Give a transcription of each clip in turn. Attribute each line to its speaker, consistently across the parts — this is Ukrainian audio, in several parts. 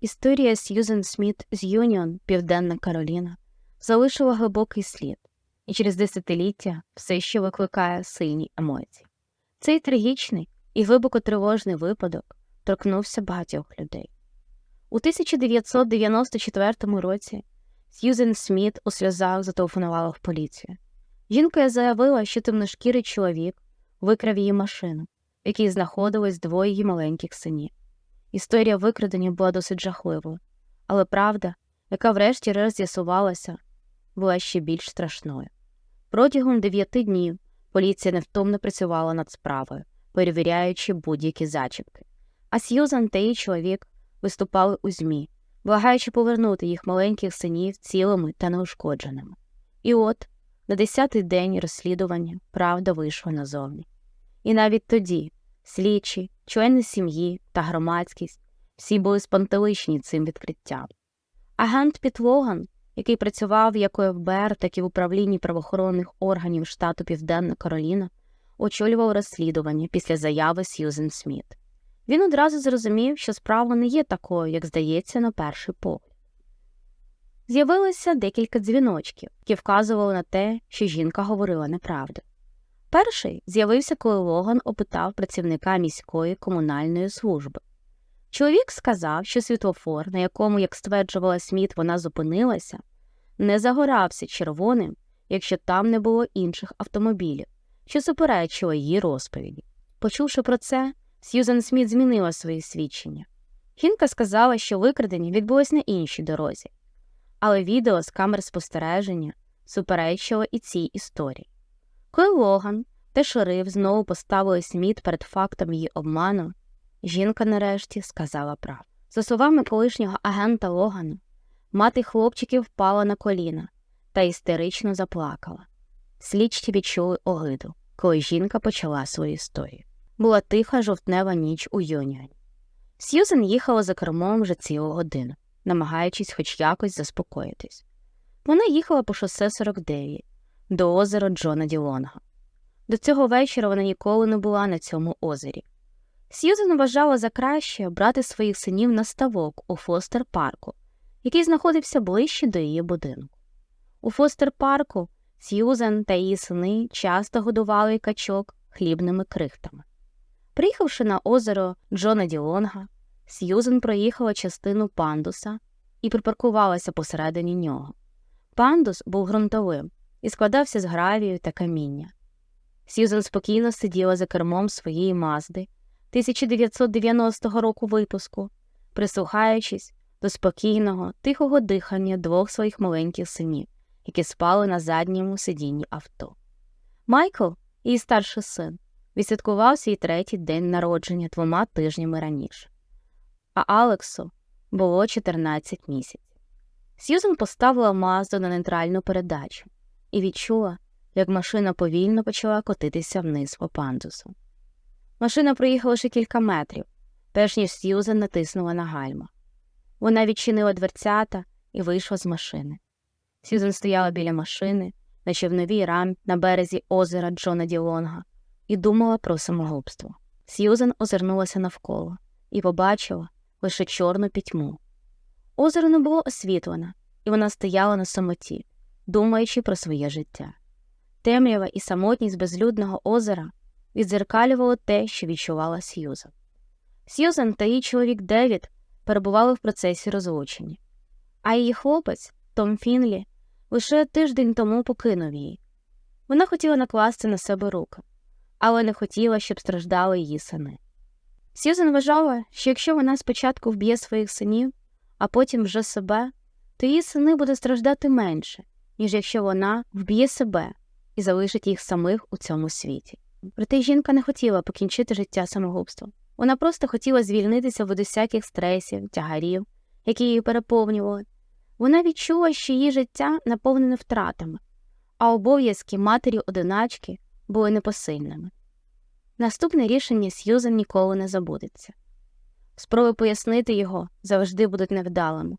Speaker 1: Історія Сьюзен Сміт з Юніон, Південна Кароліна, залишила глибокий слід і через десятиліття все ще викликає сильні емоції. Цей трагічний і глибоко тривожний випадок торкнувся багатьох людей. У 1994 році Сьюзен Сміт у сльозах зателефонувала в поліцію. Жінка заявила, що темношкірий чоловік викрав її машину, в якій знаходились двоє її маленьких синів. Історія викрадення була досить жахливою, але правда, яка врешті-решт з'ясувалася, була ще більш страшною. Протягом дев'яти днів поліція невтомно працювала над справою, перевіряючи будь-які зачіпки. А Сьюзан та її чоловік виступали у ЗМІ, благаючи повернути їх маленьких синів цілими та неушкодженими. І от, на десятий день розслідування правда вийшла назовні. І навіть тоді слідчі, члени сім'ї та громадськість всі були спантеличні цим відкриттям. Агент Піт Логан, який працював як у ФБР, так і в управлінні правоохоронних органів штату Південна Кароліна, очолював розслідування після заяви Сьюзен Сміт. Він одразу зрозумів, що справа не є такою, як здається, на перший погляд. З'явилося декілька дзвіночків, які вказували на те, що жінка говорила неправду. Перший з'явився, коли Логан опитав працівника міської комунальної служби. Чоловік сказав, що світлофор, на якому, як стверджувала Сміт, вона зупинилася, не загорався червоним, якщо там не було інших автомобілів, що суперечило її розповіді. Почувши про це, Сьюзен Сміт змінила свої свідчення. Жінка сказала, що викрадення відбулось на іншій дорозі, але відео з камер спостереження суперечило і цій історії. Коли Логан та шериф знову поставили Сміт перед фактом її обману, жінка нарешті сказала правду. За словами колишнього агента Логана, мати хлопчиків впала на коліна та істерично заплакала. Слідчі відчули огиду, коли жінка почала свою історію. Була тиха жовтнева ніч у Юніані. Сьюзен їхала за кермом вже цілу годину, намагаючись хоч якось заспокоїтись. Вона їхала по шосе 49 до озера Джона Ділонга. До цього вечора вона ніколи не була на цьому озері. Сьюзен вважала за краще брати своїх синів на ставок у Фостер парку, який знаходився ближче до її будинку. У Фостер парку Сьюзен та її сини часто годували качок хлібними крихтами. Приїхавши на озеро Джона Ділонга, Сьюзен проїхала частину пандуса і припаркувалася посередині нього. Пандус був ґрунтовим і складався з гравію та каміння. Сьюзен спокійно сиділа за кермом своєї мазди 1990 року випуску, прислухаючись до спокійного, тихого дихання двох своїх маленьких синів, які спали на задньому сидінні авто. Майкл, її старший син, відсвяткував свій третій день народження двома тижнями раніше, а Алексу було 14 місяців. Сьюзен поставила Мазду на нейтральну передачу і відчула, як машина повільно почала котитися вниз по пандусу. Машина проїхала ще кілька метрів, перш ніж Сьюзен натиснула на гальма. Вона відчинила дверцята і вийшла з машини. Сьюзен стояла біля машини на човновій рамі на березі озера Джона Ділонга і думала про самогубство. Сьюзен озирнулася навколо і побачила лише чорну пітьму. Озеро не було освітлене, і вона стояла на самоті, думаючи про своє життя. Темрява і самотність безлюдного озера відзеркалювало те, що відчувала Сьюзен. Сьюзен та її чоловік Девід перебували в процесі розлучення, а її хлопець, Том Фінлі, лише тиждень тому покинув її. Вона хотіла накласти на себе руки, але не хотіла, щоб страждали її сини. Сьюзен вважала, що якщо вона спочатку вб'є своїх синів, а потім вже себе, то її сини будуть страждати менше, ніж якщо вона вб'є себе і залишить їх самих у цьому світі. Проте жінка не хотіла покінчити життя самогубством. Вона просто хотіла звільнитися від усяких стресів, тягарів, які її переповнювали. Вона відчула, що її життя наповнене втратами, а обов'язки матері одиначки були непосильними. Наступне рішення Сьюзен ніколи не забудеться. Спроби пояснити його завжди будуть невдалими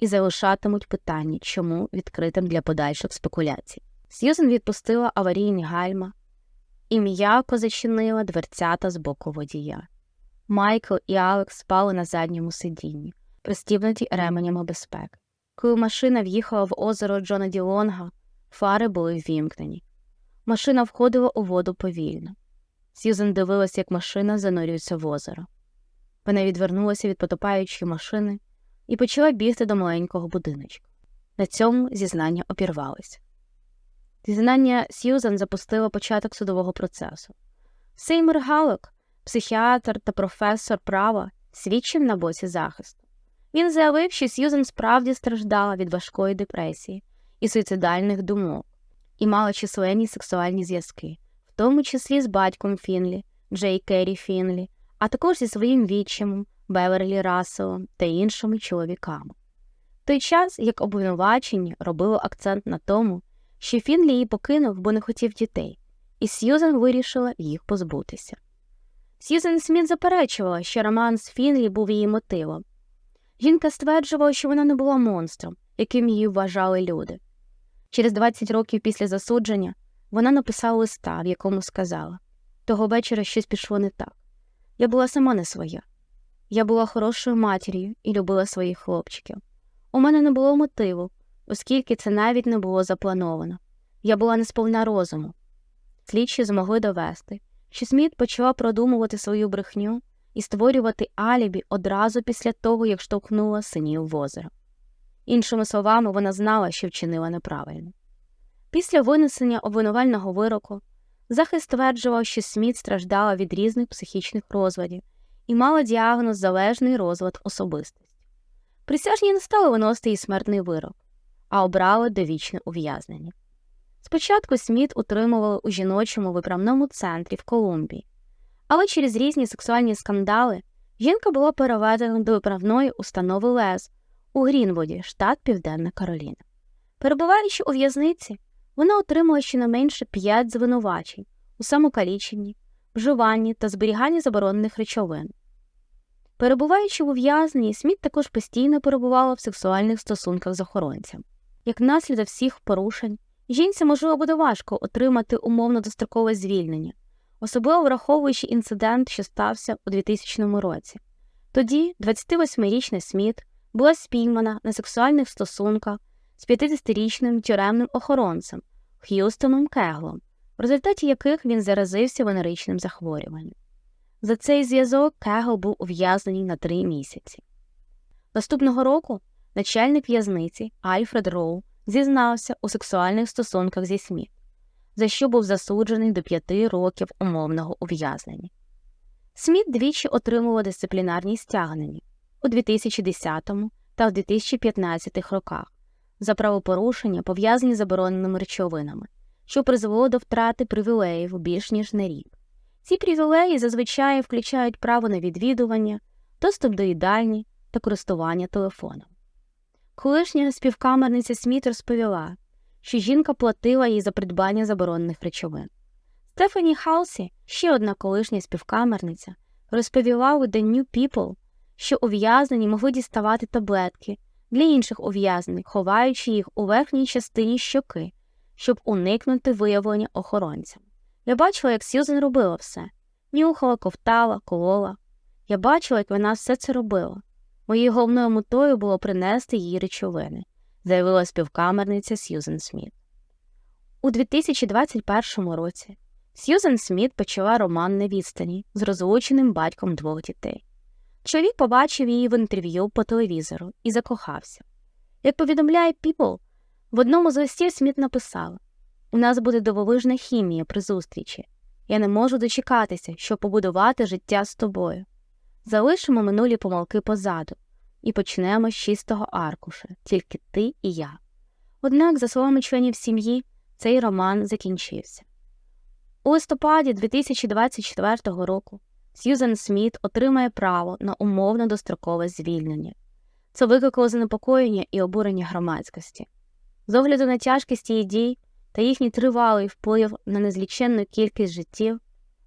Speaker 1: і залишатимуть питання, чому відкритим для подальших спекуляцій. Сьюзен відпустила аварійні гальма і м'яко зачинила дверцята з боку водія. Майкл і Алекс спали на задньому сидінні, пристібнуті ременями безпеки. Коли машина в'їхала в озеро Джона Ділонга, фари були ввімкнені. Машина входила у воду повільно. Сьюзен дивилася, як машина занурюється в озеро. Вона відвернулася від потопаючої машини і почала бігти до маленького будиночка. На цьому зізнання обірвалися. Зізнання Сьюзан запустило початок судового процесу. Сеймер Галок, психіатр та професор права, свідчив на боці захисту. Він заявив, що Сьюзан справді страждала від важкої депресії і суїцидальних думок і мала численні сексуальні зв'язки, в тому числі з батьком Фінлі, Джей Керрі Фінлі, а також зі своїм відчимом Беверлі Расселом та іншими чоловіками. В той час, як обвинувачення робило акцент на тому, що Фінлі її покинув, бо не хотів дітей, і Сьюзен вирішила їх позбутися. Сьюзен Сміт заперечувала, що роман з Фінлі був її мотивом. Жінка стверджувала, що вона не була монстром, яким її вважали люди. Через 20 років після засудження вона написала листа, в якому сказала того вечора щось пішло не так. Я була сама не своя. Я була хорошою матір'ю і любила своїх хлопчиків. У мене не було мотиву, оскільки це навіть не було заплановано. Я була не сповна розуму. Слідчі змогли довести, що Сміт почала продумувати свою брехню і створювати алібі одразу після того, як штовхнула синів в озеро. Іншими словами, вона знала, що вчинила неправильно. Після винесення обвинувального вироку захист стверджував, що Сміт страждала від різних психічних розладів і мала діагноз залежний розлад особистості. Присяжні не стали виносити їй смертний вирок, а обрали довічне ув'язнення. Спочатку Сміт утримували у жіночому виправному центрі в Колумбії, але через різні сексуальні скандали жінка була переведена до виправної установи Лез у Грінвуді, штат Південна Кароліна. Перебуваючи у в'язниці, вона отримала щонайменше п'ять звинувачень у самокаліченні, вживанні та зберіганні заборонених речовин. Перебуваючи в ув'язненні, Сміт також постійно перебувала в сексуальних стосунках з охоронцем. Як наслідок всіх порушень, жінці можливо буде важко отримати умовно дострокове звільнення, особливо враховуючи інцидент, що стався у 2000 році. Тоді 28-річна Сміт була спіймана на сексуальних стосунках з 50-річним тюремним охоронцем Х'юстоном Кеглом, в результаті яких він заразився венеричним захворюванням. За цей зв'язок Кегл був ув'язнений на три місяці. Наступного року начальник в'язниці Альфред Роу зізнався у сексуальних стосунках зі Сміт, за що був засуджений до п'яти років умовного ув'язнення. Сміт двічі отримував дисциплінарні стягнення у 2010 та в 2015 роках за правопорушення, пов'язані з забороненими речовинами, що призвело до втрати привілеїв більш ніж на рік. Ці привілеї зазвичай включають право на відвідування, доступ до їдальні та користування телефоном. Колишня співкамерниця Сміт розповіла, що жінка платила їй за придбання заборонених речовин. Стефані Хаусі, ще одна колишня співкамерниця, розповіла у The New People, що ув'язнені могли діставати таблетки для інших ув'язнених, ховаючи їх у верхній частині щоки, щоб уникнути виявлення охоронцям. Я бачила, як Сьюзен робила все нюхала, ковтала, колола. Я бачила, як вона все це робила. Моєю головною метою було принести їй речовини, заявила співкамерниця Сьюзен Сміт. У 2021 році Сьюзен Сміт почала роман на відстані з розлученим батьком двох дітей. Чоловік побачив її в інтерв'ю по телевізору і закохався. Як повідомляє People, в одному з листів Сміт написала У нас буде дивовижна хімія при зустрічі. Я не можу дочекатися, щоб побудувати життя з тобою. Залишимо минулі помилки позаду і почнемо з чистого аркуша, тільки ти і я. Однак, за словами членів сім'ї, цей роман закінчився. У листопаді 2024 року Сьюзен Сміт отримає право на умовно дострокове звільнення. Це викликало занепокоєння і обурення громадськості. З огляду на тяжкість її дій та їхній тривалий вплив на незліченну кількість життів,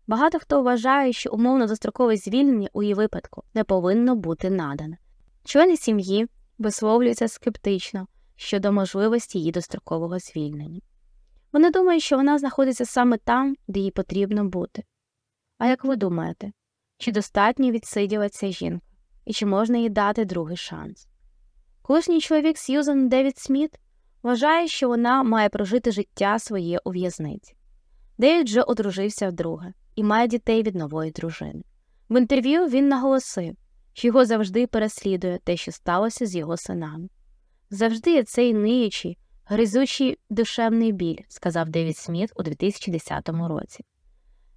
Speaker 1: багато хто вважає, що умовно дострокове звільнення у її випадку не повинно бути надане. Члени сім'ї висловлюються скептично щодо можливості її дострокового звільнення. Вони думають, що вона знаходиться саме там, де їй потрібно бути. А як ви думаєте, чи достатньо відсиділа ця жінка? і чи можна їй дати другий шанс. Колишній чоловік Сьюзан Девід Сміт вважає, що вона має прожити життя своє у в'язниці. Девід вже одружився вдруге і має дітей від нової дружини. В інтерв'ю він наголосив, що його завжди переслідує те, що сталося з його синами. Завжди є цей ниючий, гризучий душевний біль, сказав Девід Сміт у 2010 році.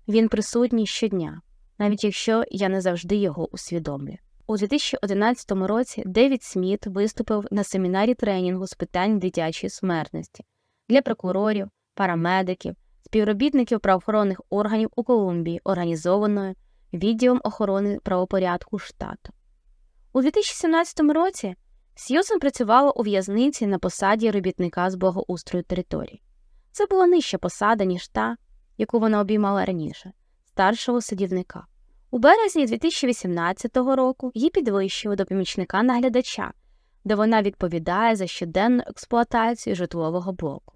Speaker 1: Він присутній щодня, навіть якщо я не завжди його усвідомлюю. У 2011 році Девід Сміт виступив на семінарі тренінгу з питань дитячої смертності для прокурорів, парамедиків, співробітників правоохоронних органів у Колумбії, організованої відділом охорони правопорядку штату. У 2017 році Сьюзен працювала у в'язниці на посаді робітника з благоустрою території. Це була нижча посада, ніж та, яку вона обіймала раніше, старшого садівника. У березні 2018 року її підвищили до помічника наглядача, де вона відповідає за щоденну експлуатацію житлового блоку.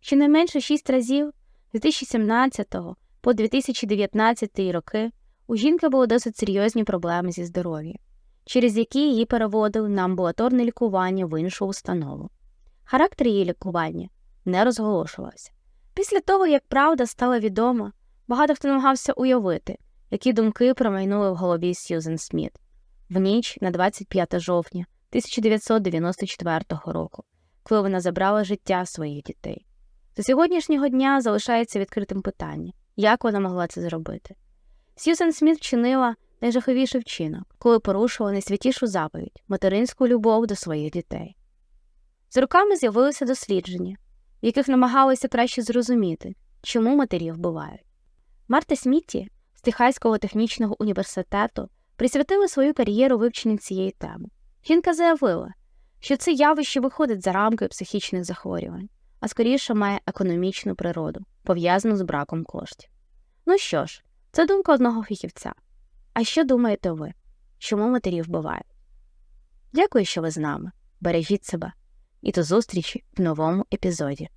Speaker 1: Щонайменше шість разів з 2017 по 2019 роки у жінки були досить серйозні проблеми зі здоров'ям, через які її переводили на амбулаторне лікування в іншу установу. Характер її лікування не розголошувався. Після того, як правда стала відома, багато хто намагався уявити, які думки промайнули в голові Сьюзен Сміт в ніч на 25 жовтня 1994 року, коли вона забрала життя своїх дітей. До сьогоднішнього дня залишається відкритим питання, як вона могла це зробити. Сьюзен Сміт вчинила найжаховіший вчинок, коли порушила найсвятішу заповідь материнську любов до своїх дітей. З роками з'явилися дослідження, в яких намагалися краще зрозуміти, чому матері вбивають. Марта Смітті Техаського технічного університету присвятила свою кар'єру вивченню цієї теми. Жінка заявила, що це явище виходить за рамки психічних захворювань, а скоріше має економічну природу, пов'язану з браком коштів. Ну що ж, це думка одного фахівця. А що думаєте ви? Чому матері вбивають? Дякую, що ви з нами. Бережіть себе і до зустрічі в новому епізоді.